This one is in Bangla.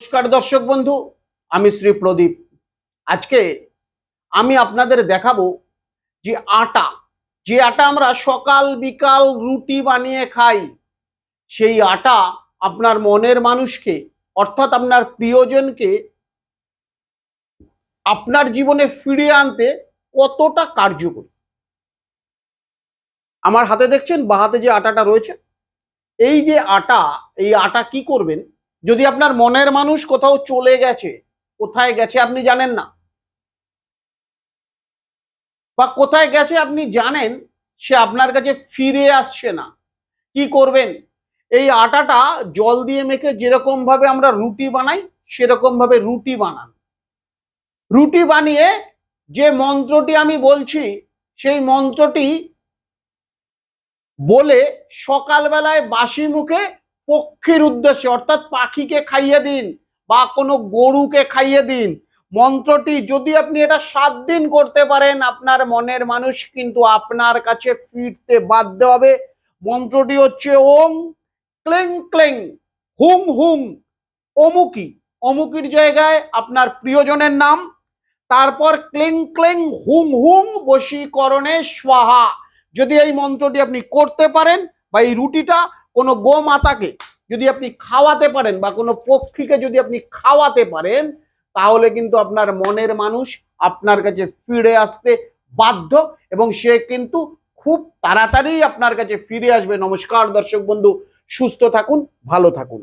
নমস্কার দর্শক বন্ধু, আমি শ্রী প্রদীপ। আজকে আমি আপনাদের দেখাবো যে আটা যে আটা আমরা সকাল, বিকাল রুটি বানিয়ে খাই, সেই আটা আপনার মনের মানুষকে, অর্থাৎ আপনার প্রিয়জনকে, আপনার জীবনে ফিরিয়ে আনতে কতটা কার্যকরী। আমার হাতে দেখছেন, বা হাতে যে আটাটা রয়েছে, এই যে আটা, এই আটা কি করবেন? যদি আপনার মনের মানুষ কোথাও চলে গেছে, কোথায় গেছে আপনি জানেন না। বা কোথায় গেছে আপনি জানেন, সে আপনার কাছে ফিরে আসছে না। কি করবেন? এই আটাটা জল দিয়ে মেখে যেরকম ভাবে আমরা রুটি বানাই সেরকম ভাবে রুটি বানান। রুটি বানিয়ে যে মন্ত্রটি আমি বলছি, সেই মন্ত্রটি বলে সকালবেলায় বাসি মুখে পক্ষীর উদ্দেশ্যে, অর্থাৎ পাখিকে খাইয়ে দিন বা কোনো গরুকে খাইয়ে দিন। মন্ত্রটি যদি আপনি এটা সাত দিন করতে পারেন, আপনার মনের মানুষ কিন্তু আপনার কাছে ফিরতে বাধ্য হবে। মন্ত্রটি হচ্ছে ওং ক্লেং ক্লেং, হুম হুম, অমুকি। অমুকির জায়গায় আপনার প্রিয়জনের নাম, তারপর ক্লেং ক্লেং, হুম হুম, বশীকরণে স্বাহা। যদি এই মন্ত্রটি আপনি করতে পারেন বা এই রুটিটা কোনো গোমাতাকে যদি আপনি খাওয়াতে পারেন বা কোনো পক্ষীকে যদি আপনি খাওয়াতে পারেন, তাহলে কিন্তু আপনার মনের মানুষ আপনার কাছে ফিরে আসতে বাধ্য এবং সে কিন্তু খুব তাড়াতাড়ি আপনার কাছে ফিরে আসবে। নমস্কার দর্শক বন্ধু, সুস্থ থাকুন, ভালো থাকুন।